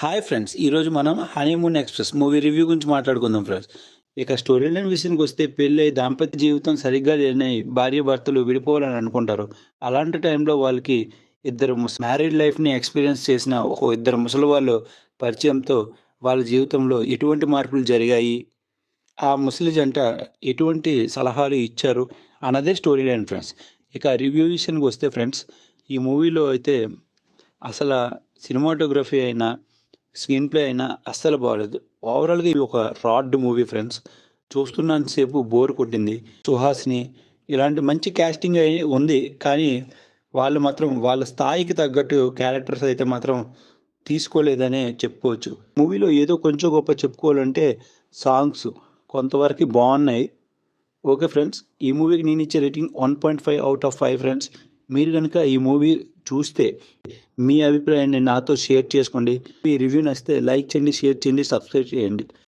Hi friends ఈరోజు మనం honeymoon express movie review గురించి మాట్లాడుకుందాం ఫ్రెండ్స్ ఇక స్టోరీ లైన్ విషయానికి వస్తే పెళ్ళి దాంపత్య జీవితం సరిగ్గా లేని భార్య భర్తలు విడిపోవాలని అనుకుంటారు. అలాంటి టైంలో వాళ్ళకి ఇద్దరు మ్యారీడ్ లైఫ్ని ఎక్స్పీరియన్స్ చేసిన ఒక ఇద్దరు ముసలి వాళ్ళు పరిచయంతో వాళ్ళ జీవితంలో ఎటువంటి మార్పులు జరిగాయి? ఆ ముసలి జంట ఎటువంటి సలహాలు ఇచ్చారు? అన్నదే స్టోరీ లైన్ ఫ్రెండ్స్ ఇక రివ్యూ విషయానికి వస్తే ఫ్రెండ్స్ ఈ మూవీలో అయితే అసలు సినిమాటోగ్రఫీ అయినా స్క్రీన్ ప్లే అయినా అస్సలు బాగలేదు ఓవరాల్గా ఇది ఒక రాడ్ మూవీ ఫ్రెండ్స్. చూస్తున్నంతసేపు బోర్ కొట్టింది. సుహాస్ని ఇలాంటి మంచి క్యాస్టింగ్ అయి ఉంది. కానీ వాళ్ళు మాత్రం వాళ్ళ స్థాయికి తగ్గట్టు క్యారెక్టర్స్ అయితే మాత్రం తీసుకోలేదనే చెప్పుకోవచ్చు. మూవీలో ఏదో కొంచెం గొప్ప చెప్పుకోవాలంటే సాంగ్స్ కొంతవరకు బాగున్నాయి. ఓకే ఫ్రెండ్స్ ఈ మూవీకి నేను ఇచ్చే rating one point five out of five friends. మీరు కనుక ఈ మూవీ చూస్తే మీ అభిప్రాయాన్ని నాతో షేర్ చేసుకోండి. మీ రివ్యూ నచ్చితే లైక్ చేయండి షేర్ చేయండి సబ్స్క్రైబ్ చేయండి.